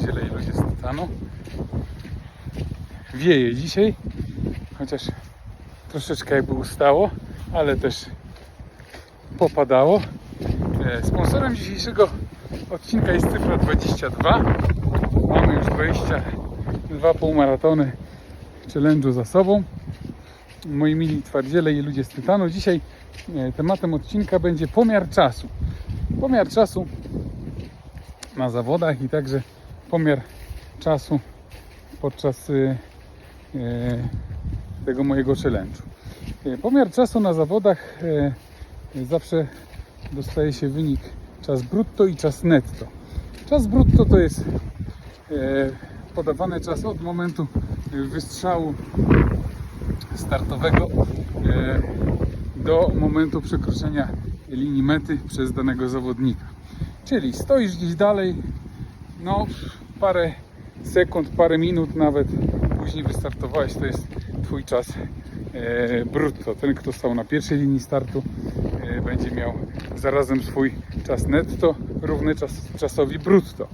Twardziele i ludzie Tytanu. Wieje dzisiaj, chociaż troszeczkę jakby ustało, ale też popadało. E, Sponsorem dzisiejszego odcinka jest cyfra 22. Mamy już 22 półmaratony challenge'u za sobą. Moi mili twardziele i ludzie z Tytanu. Dzisiaj e, tematem odcinka będzie pomiar czasu. Pomiar czasu na zawodach i także pomiar czasu podczas e, e, tego mojego challenge'u. E, Pomiar czasu na zawodach zawsze dostaje się wynik czas brutto i czas netto. Czas brutto to jest podawany czas od momentu wystrzału startowego do momentu przekroczenia linii mety przez danego zawodnika. Czyli stoisz gdzieś dalej, no parę sekund, parę minut nawet później wystartowałeś, to jest Twój czas e, brutto. Ten, kto stał na pierwszej linii startu, e, będzie miał zarazem swój czas netto równy czas, czasowi brutto.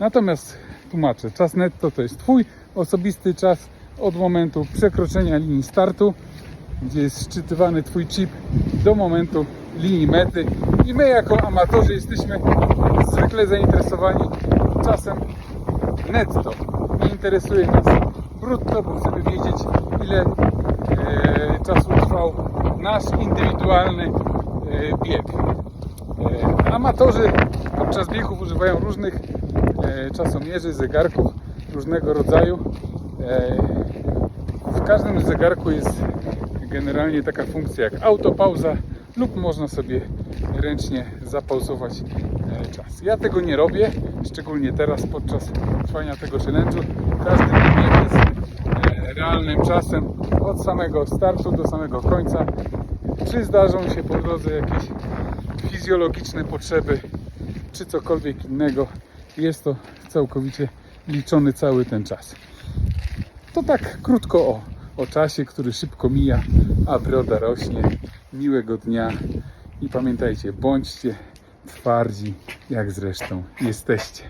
Natomiast tłumaczę, czas netto to jest Twój osobisty czas od momentu przekroczenia linii startu, gdzie jest szczytywany Twój chip do momentu linii mety i my jako amatorzy jesteśmy zwykle zainteresowani czasem netto. Nie interesuje nas brutto, bo chcemy wiedzieć ile e, czasu trwał nasz indywidualny e, bieg. E, amatorzy podczas biegów używają różnych e, czasomierzy, zegarków różnego rodzaju. E, w każdym zegarku jest generalnie taka funkcja jak autopauza lub można sobie ręcznie zapauzować czas. Ja tego nie robię, szczególnie teraz podczas trwania tego challenge'u. Każdy bieg jest e, realnym czasem od samego startu do samego końca. Czy zdarzą się po drodze jakieś fizjologiczne potrzeby, czy cokolwiek innego, jest to całkowicie liczony cały ten czas. To tak krótko o, o czasie, który szybko mija, a broda rośnie. Miłego dnia i pamiętajcie, bądźcie twardzi, jak zresztą jesteście.